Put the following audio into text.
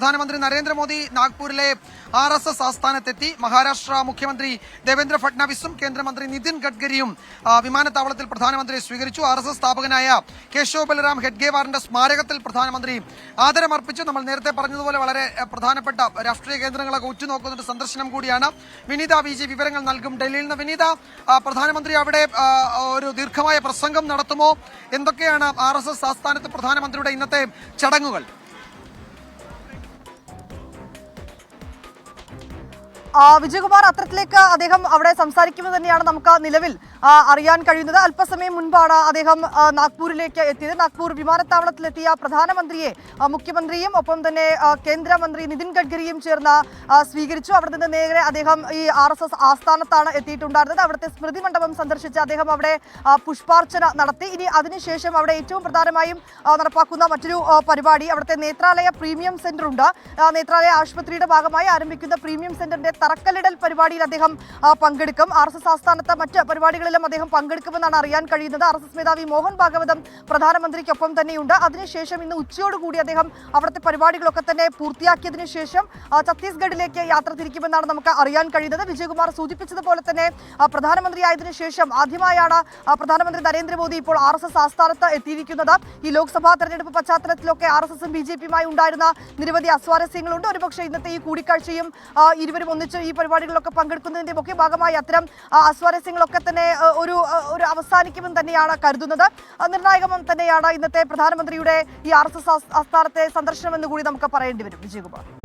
പ്രധാനമന്ത്രി നരേന്ദ്രമോദി നാഗ്പൂരിലെ R S S ആസ്ഥാനത്തെത്തി. മഹാരാഷ്ട്ര മുഖ്യമന്ത്രി ദേവേന്ദ്ര ഫട്നാവിസും കേന്ദ്രമന്ത്രി നിതിൻ ഗഡ്കരിയും വിമാനത്താവളത്തിൽ പ്രധാനമന്ത്രിയെ സ്വീകരിച്ചു. ആർ എസ് എസ് സ്ഥാപകനായ കേശവ് ബലറാം ഹെഡ്ഗേവാറിന്റെ സ്മാരകത്തിൽ പ്രധാനമന്ത്രി ആദരമർപ്പിച്ചു. നമ്മൾ നേരത്തെ പറഞ്ഞതുപോലെ വളരെ പ്രധാനപ്പെട്ട രാഷ്ട്രീയ കേന്ദ്രങ്ങളൊക്കെ ഉറ്റുനോക്കുന്ന ഒരു സന്ദർശനം കൂടിയാണ്. വിനീത വി വിവരങ്ങൾ നൽകും ഡൽഹിയിൽ നിന്ന്. വിനീത പ്രധാനമന്ത്രി അവിടെ ഒരു ദീർഘമായ പ്രസംഗം നടത്തുമോ? എന്തൊക്കെയാണ് ആർ എസ് എസ് ആസ്ഥാനത്ത് പ്രധാനമന്ത്രിയുടെ ഇന്നത്തെ ചടങ്ങുകൾ? വിജയകുമാർ അത്തരത്തിലേക്ക് അദ്ദേഹം അവിടെ സംസാരിക്കുമ്പോൾ തന്നെയാണ് നമുക്ക് നിലവിൽ അറിയാൻ കഴിയുന്നത്. അല്പസമയം മുൻപാണ് അദ്ദേഹം നാഗ്പൂരിലേക്ക് എത്തിയത്. നാഗ്പൂർ വിമാനത്താവളത്തിലെത്തിയ പ്രധാനമന്ത്രിയെ മുഖ്യമന്ത്രിയും ഒപ്പം തന്നെ കേന്ദ്രമന്ത്രി നിതിൻ ഗഡ്കരിയും ചേർന്ന് സ്വീകരിച്ചു. അവിടെ നിന്ന് നേരെ അദ്ദേഹം ഈ ആർ എസ് എസ് ആസ്ഥാനത്താണ് എത്തിയിട്ടുണ്ടായിരുന്നത്. അവിടുത്തെ സ്മൃതി മണ്ഡപം സന്ദർശിച്ച് അദ്ദേഹം അവിടെ പുഷ്പാർച്ചന നടത്തി. ഇനി അതിനുശേഷം അവിടെ ഏറ്റവും പ്രധാനമായും നടപ്പാക്കുന്ന മറ്റൊരു പരിപാടി അവിടുത്തെ നേത്രാലയ പ്രീമിയം സെന്റർ ഉണ്ട് നേത്രാലയ ആശുപത്രിയുടെ ഭാഗമായി ആരംഭിക്കുന്ന പ്രീമിയം സെന്ററിന്റെ തറക്കല്ലിടൽ പരിപാടിയിൽ അദ്ദേഹം പങ്കെടുക്കും. ആർ എസ് എസ് ആസ്ഥാനത്ത് മറ്റ് പരിപാടികളിലും അദ്ദേഹം പങ്കെടുക്കുമെന്നാണ് അറിയാൻ കഴിയുന്നത്. ആർ എസ് എസ് മേധാവി മോഹൻ ഭാഗവതം പ്രധാനമന്ത്രിക്കൊപ്പം തന്നെയുണ്ട്. അതിനുശേഷം ഇന്ന് ഉച്ചയോടുകൂടി അദ്ദേഹം അവിടുത്തെ പരിപാടികളൊക്കെ തന്നെ പൂർത്തിയാക്കിയതിനു ശേഷം ഛത്തീസ്ഗഡിലേക്ക് യാത്ര തിരിക്കുമെന്നാണ് നമുക്ക് അറിയാൻ കഴിയുന്നത്. വിജയകുമാർ സൂചിപ്പിച്ചതുപോലെ തന്നെ പ്രധാനമന്ത്രി പ്രധാനമന്ത്രിയായതിനു ശേഷം ആദ്യമായാണ് പ്രധാനമന്ത്രി നരേന്ദ്രമോദി ഇപ്പോൾ ആർ എസ് എസ് ആസ്ഥാനത്ത് എത്തിയിരിക്കുന്നത്. ഈ ലോക്സഭാ തെരഞ്ഞെടുപ്പ് പശ്ചാത്തലത്തിലൊക്കെ ആർ എസ് എസും ബി ജെ പിയുമായി ഉണ്ടായിരുന്ന നിരവധി അസ്വാരസ്യങ്ങളുണ്ട്. ഒരുപക്ഷെ ഇന്നത്തെ ഈ കൂടിക്കാഴ്ചയും ഇരുവരും ഒന്നിച്ച് ഈ പരിപാടികളിലൊക്കെ പങ്കെടുക്കുന്നതിന്റെ ഒക്കെ ഭാഗമായി അത്തരം അസ്വാരസ്യങ്ങളൊക്കെ തന്നെ ഒരു ഒരു അവസാനിക്കുമെന്ന് തന്നെയാണ് കരുതുന്നത്. നിർണായകം തന്നെയാണ് ഇന്നത്തെ പ്രധാനമന്ത്രിയുടെ ഈ ആർ എസ് എസ് ആസ്ഥാനത്തെ സന്ദർശനം എന്ന് കൂടി നമുക്ക് പറയേണ്ടി വരും. വിജയകുമാർ.